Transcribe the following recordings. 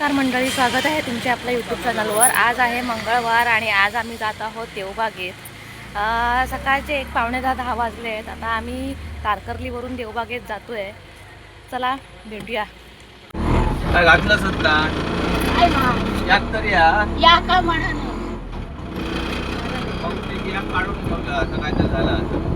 नमस्कार मंडळी स्वागत आहे तुमच्या आपल्या यूट्यूब चॅनलवर आज आहे मंगळवार आणि आज आम्ही जात आहोत देवबागेत. सकाळचे एक पावणे दहा दहा वाजले आहेत. आता आम्ही तारकर्लीवरून देवबागेत जातो आहे चला भेटूया. काय घातलं सत्ता? यात तर या. या का म्हणा बहुतेक या काढून बघा असं काय तर झालं असं.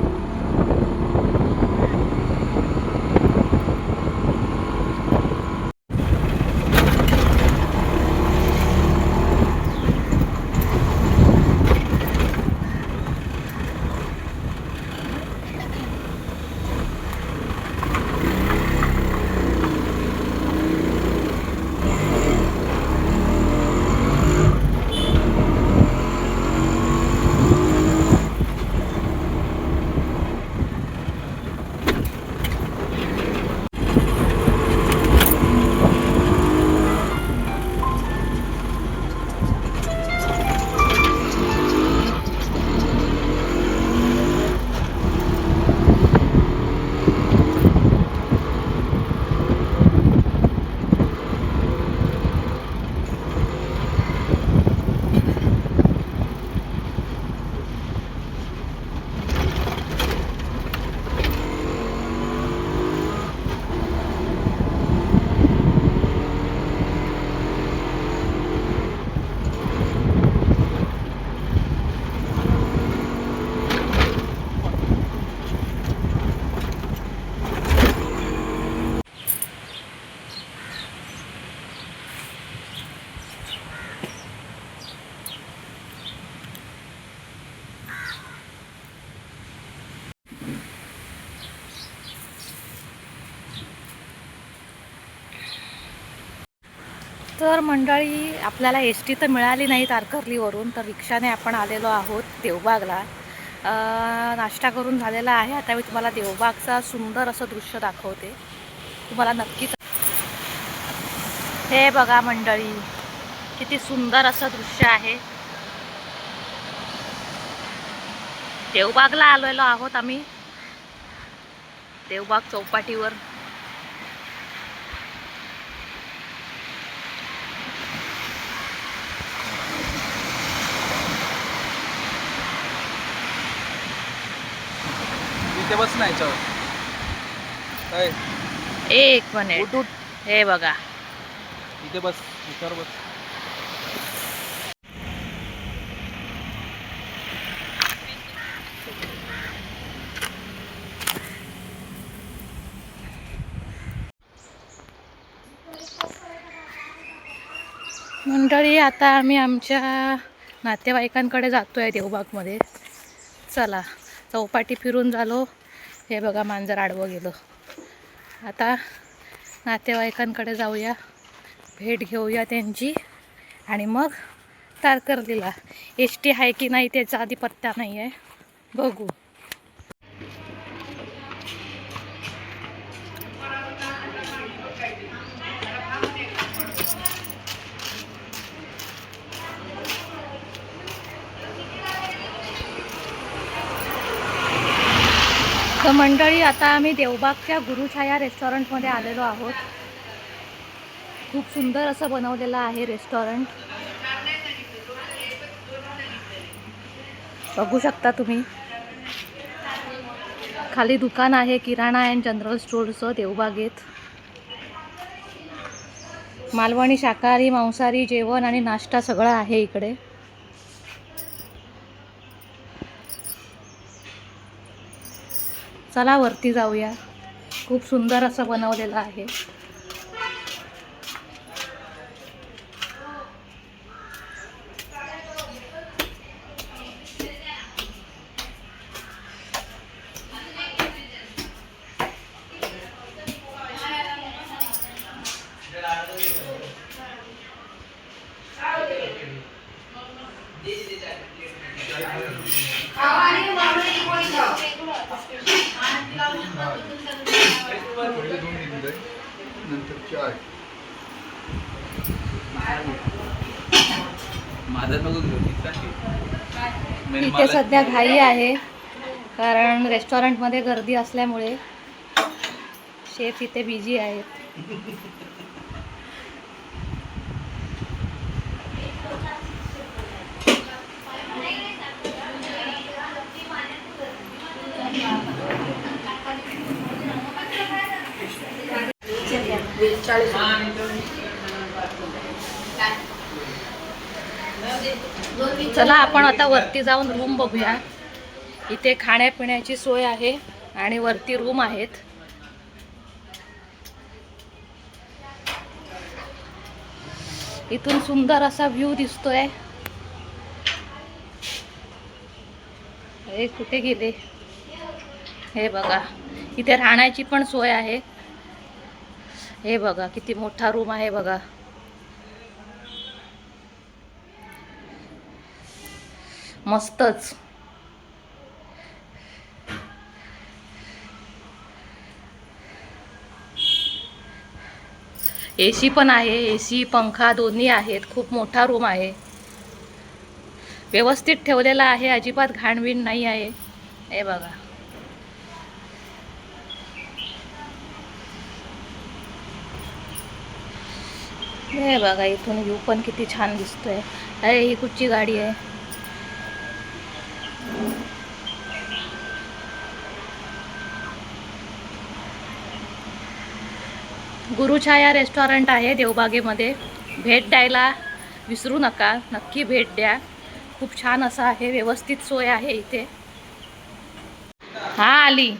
तर मंडळी आपल्याला एस टी तर मिळाली नाही तारकर्लीवरून तर रिक्षाने आपण आलेलो आहोत देवबागला. नाश्ता करून झालेला आहे. आता मी तुम्हाला देवबागचा सुंदर असं दृश्य दाखवते. तुम्हाला नक्कीच हे बघा मंडळी किती सुंदर असं दृश्य आहे. देवबागला आलेलो आहोत आम्ही. देवबाग चौपाटीवर. इथे बस नाही याच्यावर एक मिनिट. हे बघा. इथे बस इथवर बस. मंडळी आता आम्ही आमच्या नातेवाईकांकडे जातो आहे देवबागमध्ये. चला चौपाटी फिरून झालो. हे बघा मांजर आडवं गेलं. आता नातेवाईकांकडे जाऊया. भेट घेऊया त्यांची. आणि मग तारकर्लीला. एस टी आहे की नाही त्याचा आधी पत्ता नाही आहे बघू. तर मंडळी आता आम्ही देवबागच्या गुरुछाया रेस्टॉरंटमध्ये आलेलो आहोत. खूप सुंदर असं बनवलेलं आहे रेस्टॉरंट. बघू शकता तुम्ही. खाली दुकान आहे किराणा अँड जनरल स्टोअरचं देवबागेत. मालवणी शाकाहारी मांसाहारी जेवण आणि नाश्ता सगळं आहे इकडे. चला वरती जाऊया. खूप सुंदर असं बनवलेलं आहे. मेन इथे सध्या घाई आहे कारण रेस्टॉरंटमध्ये गर्दी असल्यामुळे शेफ इथे बिझी आहेत. चला आपण आता वरती जाऊन रूम बघूया. इथे खाण्यापिण्याची सोय आहे आणि वरती रूम आहेत. इथून सुंदर असा व्ह्यू दिसतोय. हे कुठे गेले? हे बघा इथे राहण्याची पण सोय आहे. हे बघा किती मोठा रूम आहे बघा. मस्तच. ए सी पण आहे ए सी पंखा दोन्ही आहेत खूप मोठा रूम आहे. व्यवस्थित ठेवलेला आहे अजिबात घाणबीण नाही आहे. हे बघा. हे बघा इथून व्ह्यू पण किती छान दिसतोय. अरे ही कुठची गाडी आहे? गुरुछाया रेस्टॉरंट आहे देवबागेमध्ये. भेट द्यायला विसरू नका. नक्की भेट द्या. खूप छान असं आहे व्यवस्थित सोय आहे इथे. हा आली.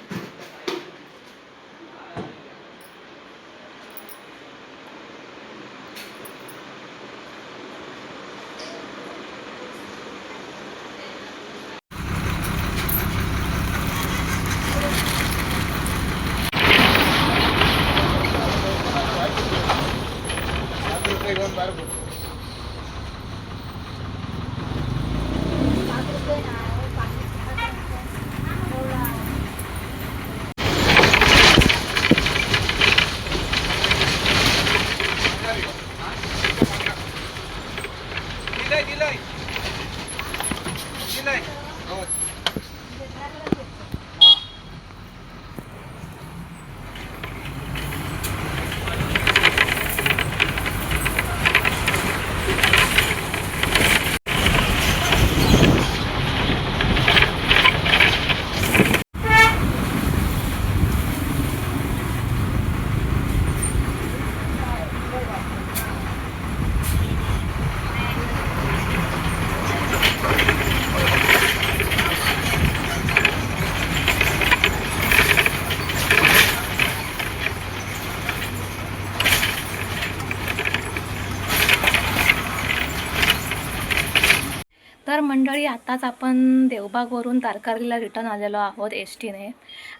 तर मंडळी आताच आपण देवबागवरून तारकर्लीला रिटर्न आलेलो आहोत एस टीने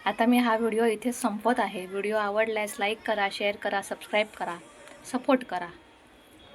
आता मी हा व्हिडिओ इथे संपत आहे. व्हिडिओ आवडल्यास लाईक करा शेअर करा सबस्क्राईब करा सपोर्ट करा.